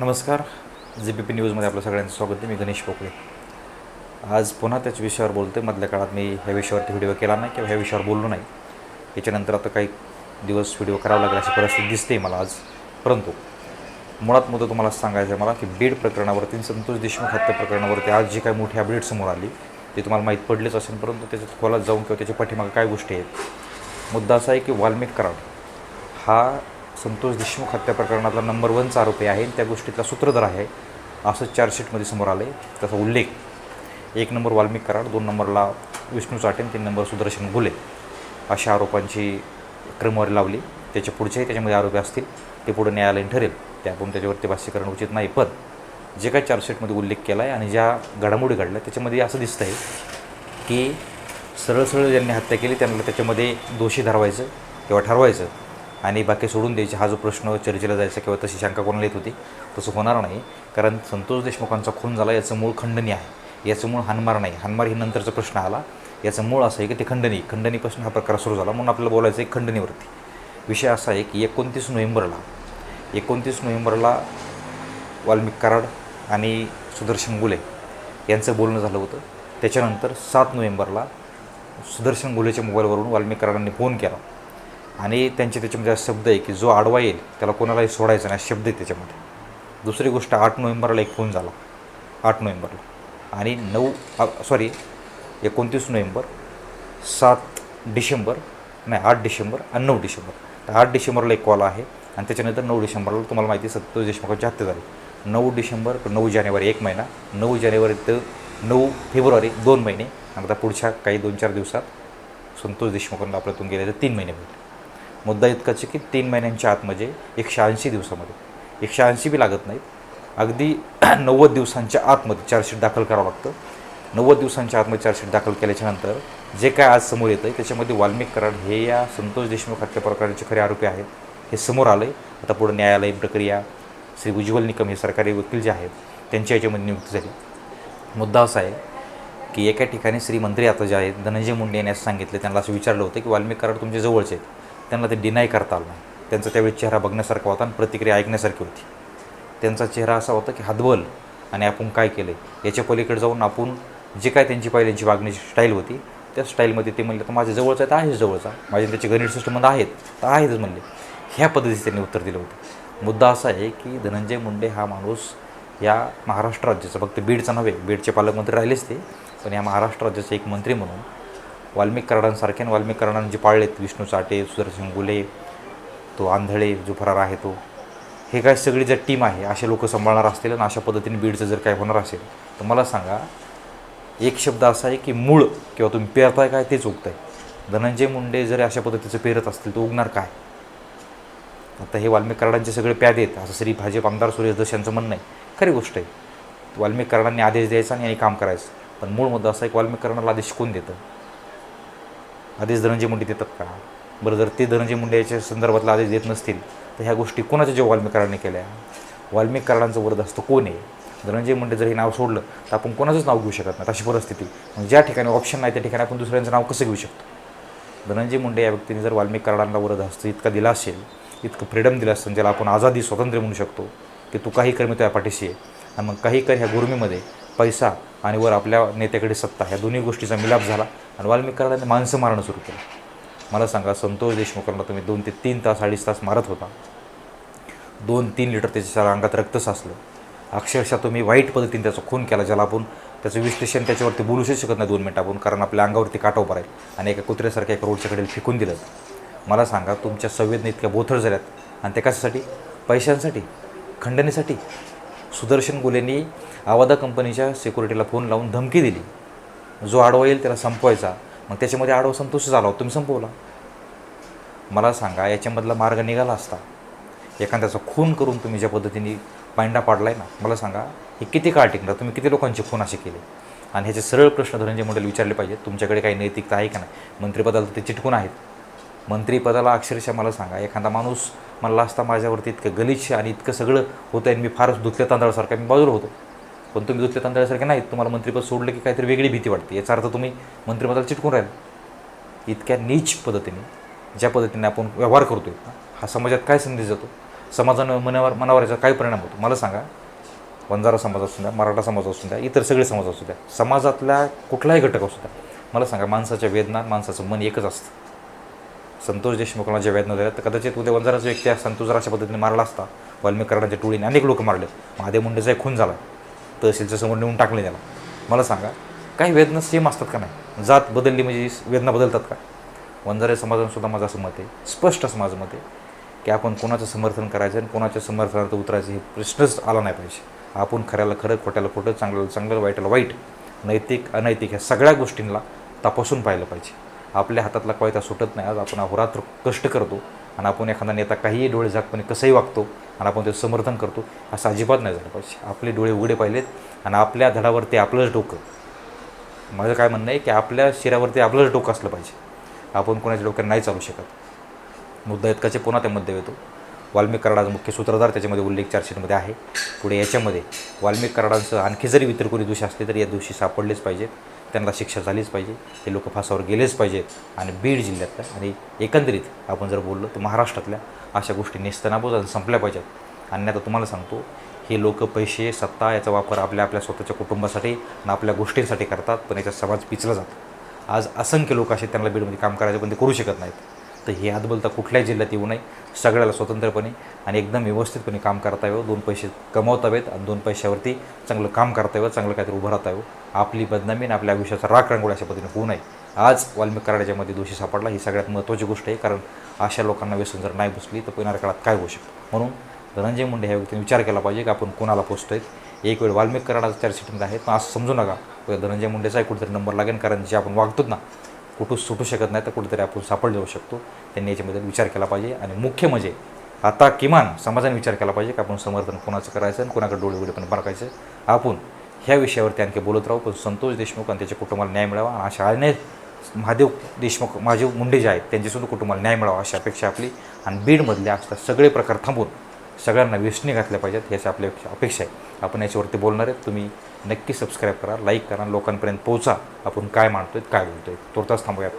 नमस्कार. J P P न्यूजमध्ये आपलं सगळ्यांचं स्वागत आहे. मी गणेश पोकळे. आज पुन्हा त्याच विषयावर बोलतो मधल्या काळात मी ह्या विषयावरती व्हिडिओ केला नाही किंवा ह्या विषयावर बोललो नाही. याच्यानंतर आता काही दिवस व्हिडिओ करावा लागेल अशी परिस्थिती दिसते मला आज. परंतु मुळात मुद्दा तुम्हाला सांगायचं आहे मला की बीड प्रकरणावरती संतोष देशमुख हत्या प्रकरणावरती आज जी काही मोठी अपडेट समोर आली ते तुम्हाला माहीत पडलीच असेल. परंतु त्याच्यात खोलात जाऊन किंवा त्याच्या पाठीमागे काय गोष्टी आहेत? मुद्दा असा आहे की वाल्मिक कराड हा संतोष देशमुख हत्या प्रकरणातला नंबर वनचा आरोपी आहे. आणि त्या गोष्टीतला सूत्रधार आहे. असं चार्जशीटमध्ये समोर आलं आहे त्याचा उल्लेख. एक नंबर वाल्मिक कराड दोन नंबरला विष्णू चाटेन तीन नंबर सुदर्शन गुले अशा आरोपांची क्रमवारी लावली. त्याच्या पुढचेही त्याच्यामध्ये आरोपी असतील ते पुढे न्यायालयीन ठरेल. ते त्याच्यावरती भाष्य करणं उचित नाही. पण जे काही चार्जशीटमध्ये उल्लेख केला आहे आणि ज्या घडामोडी घडल्या त्याच्यामध्ये असं दिसतं आहे की सरळ सरळ ज्यांनी हत्या केली त्यांना त्याच्यामध्ये दोषी ठरवायचं किंवा ठरवायचं. आणि बाकी सोडून द्यायचे. हा जो प्रश्न चर्चेला जायचा किंवा तशी शंका कोणाला येत होती तसं होणार नाही. कारण संतोष देशमुखांचा खून झाला याचं मूळ खंडनी आहे. याचं मूळ हानमार नाही. हानमार ही नंतरचा प्रश्न आला. याचं मूळ असं आहे की ते खंडणी. खंडणीपासून हा प्रकार सुरू झाला म्हणून आपल्याला बोलायचं आहे खंडणीवरती. विषय असा आहे की एकोणतीस नोव्हेंबरला एकोणतीस नोव्हेंबरला वाल्मिक कराड आणि सुदर्शन गुले यांचं बोलणं झालं होतं. त्याच्यानंतर सात नोव्हेंबरला सुदर्शन गुलेच्या मोबाईलवरून वाल्मिक कराडांनी फोन केला. आणि त्यांचे त्याच्यामध्ये शब्द आहे की जो आडवा येईल त्याला कोणालाही सोडायचं नाही शब्द आहे त्याच्यामध्ये. दुसरी गोष्ट आठ नोव्हेंबरला एक फोन झाला. आठ नोव्हेंबरला. आणि नऊ सॉरी एकोणतीस नोव्हेंबर सात डिसेंबर नाही आठ डिसेंबर आणि नऊ डिसेंबर. तर आठ डिसेंबरला एक कॉल आहे आणि त्याच्यानंतर नऊ डिसेंबरला तुम्हाला माहिती आहे सत्तोष देशमुखांची हत्या झाली. नऊ डिसेंबर नऊ जानेवारी एक महिना नऊ जानेवारी ते नऊ फेब्रुवारी दोन महिने. आणि आता पुढच्या काही दोन चार दिवसात संतोष देशमुखांना आपल्यातून गेले तर तीन महिने भेटले मुद्दा इतकाच आहे की तीन महिन्यांच्या आतमध्ये एकशे ऐंशी दिवसामध्ये. एकशे ऐंशी बी लागत नाहीत. अगदी नव्वद दिवसांच्या आतमध्ये चार्जशीट दाखल करावं लागतं. नव्वद दिवसांच्या आतमध्ये चार्जशीट दाखल केल्याच्यानंतर जे काय आज समोर येतं आहे त्याच्यामध्ये वाल्मिक कराड हे या संतोष देशमुख हत्या प्रकरणाचे खरे आरोपी आहेत. हे समोर आलं आहे आता पुढे न्यायालयीन प्रक्रिया श्री उज्ज्वल निकम हे सरकारी वकील जे आहेत त्यांच्या याच्यामध्ये नियुक्ती झाली. मुद्दा असा आहे की एका ठिकाणी श्री मंत्री आता जे आहेत धनंजय मुंडे यांनी असं सांगितलं त्यांना असं विचारलं होतं की वाल्मिक कराड तुमच्या जवळचे आहेत. त्यांना ते डिनाय करता आलं नाही. त्यांचा त्यावेळी चेहरा बघण्यासारखा होता आणि प्रतिक्रिया ऐकण्यासारखी होती. त्यांचा चेहरा असा होता की हदबल आणि आपण काय केलं याच्या पलीकडे जाऊन आपण जे काय त्यांची पहिल्यांची वागण्याची स्टाईल होती त्या स्टाईलमध्ये ते म्हणले तर माझ्या जवळचा आहे तर आहेच जवळचा. माझे त्याचे गणित सिस्टममध्ये आहेत तर आहेतच म्हणले. ह्या पद्धतीचे त्यांनी उत्तर दिलं होतं. मुद्दा असा आहे की धनंजय मुंडे हा माणूस या महाराष्ट्र राज्याचा फक्त बीडचा नव्हे बीडचे पालकमंत्री राहिलेच ते पण या महाराष्ट्र राज्याचे एक मंत्री म्हणून वाल्मिक कराडांसारखे आणि वाल्मिक कराडांना जे पाळलेत विष्णू चाटे सुदर्शन गुले तो आंधळे जो फरार आहे तो. हे काय सगळी जर टीम आहे असे लोक सांभाळणार असतील आणि अशा पद्धतीने बीडचं जर काय होणार असेल तर मला सांगा एक शब्द असा आहे की मूळ किंवा तुम्ही पेरताय काय तेच उगताय. धनंजय मुंडे जर अशा पद्धतीचं पेरत असतील तर उगणार काय? आता हे वाल्मिक कराडांचे सगळे प्यादे आहेत. असं श्री भाजप आमदार सुरेश दस यांचं म्हणणं आहे. खरी गोष्ट आहे. वाल्मिक कराडांनी आदेश द्यायचा आणि काम करायचं. पण मूळ मुद्दा असा आहे की वाल्मिक कराडाला आदेश कोण देतं? आदेश धनंजय मुंडे देतात का? बरं जर ते धनंजय मुंडे याच्या संदर्भातला आदेश देत नसतील तर ह्या गोष्टी कोणाच्या जेव्हा वाल्मिक केल्या? वाल्मिक कराडांचं असतं कोण आहे? धनंजय मुंडे जर हे नाव सोडलं तर आपण कोणाचंच नाव घेऊ शकत नाही अशी परिस्थिती. मग ज्या ठिकाणी ऑप्शन नाही त्या ठिकाणी आपण दुसऱ्यांचं नाव कसं घेऊ शकतो? धनंजय मुंडे या व्यक्तीने जर वाल्मिक कराडांना असतं इतका दिला असेल इतकं फ्रीडम दिलं असतं ज्याला आपण आझादी स्वातंत्र्य म्हणू शकतो की तू काही कर मी त्या पाठीशी आहे आणि मग काही कर ह्या गुरमीमध्ये पैसा आणि वर आपल्या नेत्याकडे सत्ता ह्या दोन्ही गोष्टीचा मिलाप झाला आणि वाल्मिक माणसं मारणं सुरू केलं. मला सांगा संतोष देशमुखांना तुम्ही दोन ते तीन तास अडीच तास मारत होता. दोन तीन लिटर त्याच्या अंगात रक्त साचलं. अक्षरशः तुम्ही वाईट पद्धतीने त्याचा खून केला ज्याला आपण त्याचं विश्लेषण त्याच्यावरती बोलूच शकत नाही दोन मिनटं आपण कारण आपल्या अंगावरती काटा उभा राहील आणि एका कुत्र्यासारख्या एका रोडच्या कडेला फेकून दिलं. मला सांगा तुमच्या संवेदना इतक्या बोथळ झाल्यात आणि ते कशासाठी? पैशांसाठी? खंडणीसाठी? सुदर्शन गुलेंनी आवादा कंपनीच्या सिक्युरिटीला फोन लावून धमकी दिली. जो आडवा येईल त्याला संपवायचा. मग त्याच्यामध्ये आडवा संतोष झाला होता तुम्ही संपवला. मला सांगा याच्यामधला मार्ग निघाला असता. एखाद्याचा खून करून तुम्ही ज्या पद्धतीने पांडा पाडला आहे ना मला सांगा हे किती काळ टिकणार? तुम्ही किती लोकांचे खून असे केले? आणि ह्याचे सरळ प्रश्न धनंजय मुंडेला विचारले पाहिजेत. तुमच्याकडे काही नैतिकता आहे का नाही? मंत्रिपदाला ते चिटकून आहेत. मंत्रिपदाला अक्षरशः मला सांगा एखादा माणूस मला असता माझ्यावरती इतकं गलिच्छ आणि इतकं सगळं होतं आणि मी फारच दुधल्या तांदळासारखा मी बाजूला होतो. पण तुम्ही दुधल्या तांदळासारखे नाहीत तुम्हाला मंत्रिपद सोडलं की काहीतरी वेगळी भीती वाटते. याचा अर्थ तुम्ही मंत्रिपदाला चिटकून राहील. इतक्या नीच पद्धतीने ज्या पद्धतीने आपण व्यवहार करतोय हा समाजात काय संदेश जातो समाजानं मनावर मनावर याचा काय परिणाम होतो? मला सांगा. वंजारा समाज असू द्या मराठा समाज असू द्या इतर सगळे समाज असू द्या समाजातल्या कुठलाही घटक असू द्या. मला सांगा माणसाच्या वेदना माणसाचं मन एकच असतं. संतोष देशमुखांना ज्या वेदना दिल्या तर कदाचित उद्या वंजाराचा व्यक्ती संतोष जर अशा पद्धतीने मारला असता. वाल्मिक टोळीने अनेक लोक मारले. महादेव मुंडेचा एक खून झाला. तहसीलच्या समोर नेऊन टाकले त्याला. मला सांगा काही वेदना सेम असतात का नाही? जात बदलली म्हणजे वेदना बदलतात का? वंजारे समाजानंसुद्धा माझं असं मत आहे. स्पष्ट असं माझं मत आहे की आपण कोणाचं समर्थन करायचं आणि कोणाच्या समर्थनात उतरायचं हे प्रश्नच आला नाही पाहिजे. आपण खऱ्याला खरं खोट्याला खोटं चांगल्याला चांगलं वाईटाला वाईट नैतिक अनैतिक ह्या सगळ्या गोष्टींना तपासून पाहिलं पाहिजे. आपल्या हातातला कोयता सुटत नाही. आज आपण अहोरात्र कष्ट करतो आणि आपण एखादा नेता काहीही डोळे झाकपणे कसंही वागतो आणि आपण ते समर्थन करतो असं अजिबात नाही झालं पाहिजे. आपले डोळे उघडे पाहिलेत आणि आपल्या धडावरती आपलंच डोकं. माझं काय म्हणणं आहे की आपल्या शिरावरती आपलंच डोकं असलं पाहिजे. आपण कोणाच्या डोक्यात नाही चालू शकत. मुद्दा इतकाचे पुन्हा त्यामध्ये येतो. वाल्मिक कराडाचा मुख्य सूत्रधार त्याच्यामध्ये उल्लेख चार्जशीटमध्ये आहे. पुढे याच्यामध्ये वाल्मिक कराडांचं आणखी जरी इतर कोणी दोषी असले तरी या दोषी सापडलेच पाहिजेत. त्यांना शिक्षा झालीच पाहिजे. ते लोक फासावर गेलेच पाहिजेत. आणि बीड जिल्ह्यातल्या आणि एकंदरीत आपण जर बोललो तर महाराष्ट्रातल्या अशा गोष्टी नेस्तनाबूत आणि संपल्या पाहिजेत. आणि आता तुम्हाला सांगतो हे लोक पैसे सत्ता याचा वापर आपल्या आपल्या स्वतःच्या कुटुंबासाठी आणि आपल्या गोष्टींसाठी करतात पण याचा समाज पिचला जातो. आज असंख्य लोक असे त्यांना बीडमध्ये काम करायचं पण ते करू शकत नाहीत. तर हे हातबलता कुठल्याही जिल्ह्यात येऊ नये. सगळ्याला स्वतंत्रपणे आणि एकदम व्यवस्थितपणे काम करता येवं. दोन पैसे कमवता येत आणि दोन पैशावरती चांगलं काम करता येवं चांगलं काहीतरी उभं राहता येऊ आपली बदनामी आणि आपल्या आयुष्याचा राग रांगोळी अशा पद्धतीने होऊ नये. आज वाल्मिक कराडाच्यामध्ये दोषी सापडला. ही सगळ्यात महत्त्वाची गोष्ट आहे. कारण अशा लोकांना व्यसन जर नाही बसली तर येणाऱ्या काळात काय होऊ शकतं? म्हणून धनंजय मुंडे ह्या व्यक्तीने विचार केला पाहिजे की आपण कोणाला पोचतो आहेत एक वेळ वाल्मिक कराडाचा सीटमध्ये आहे पण असं समजू नका. धनंजय मुंडेचाही कुठेतरी नंबर लागेल. कारण जे आपण वागतो ना कुठं सुटू शकत नाही तर कुठेतरी आपण सापड जाऊ शकतो. त्यांनी याच्याबद्दल विचार केला पाहिजे. आणि मुख्य म्हणजे आता किमान समाजाने विचार केला पाहिजे की आपण समर्थन कोणाचं करायचं आणि कोणाकडे डोळे उघडे पण बरकायचं आपण ह्या विषयावरती आणखी बोलत राहू पण संतोष देशमुख आणि त्याच्या कुटुंबाला न्याय मिळावा. आणि अशा अनेक महादेव देशमुख महादेव मुंडे जे आहेत त्यांच्यासुद्धा कुटुंबाला न्याय मिळावा अशी अपेक्षा आपली. आणि बीडमधले असतात सगळे प्रकार थांबून सगळ्यांना व्यसनी घातल्या पाहिजेत याची आपली अपेक्षा आहे. आपण याच्यावरती बोलणार आहेत. तुम्ही नक्की सबस्क्राईब करा लाईक करा लोकांपर्यंत पोहोचा. आपण काय मांडतोय काय बोलतोय तुर्तास थांबूयात.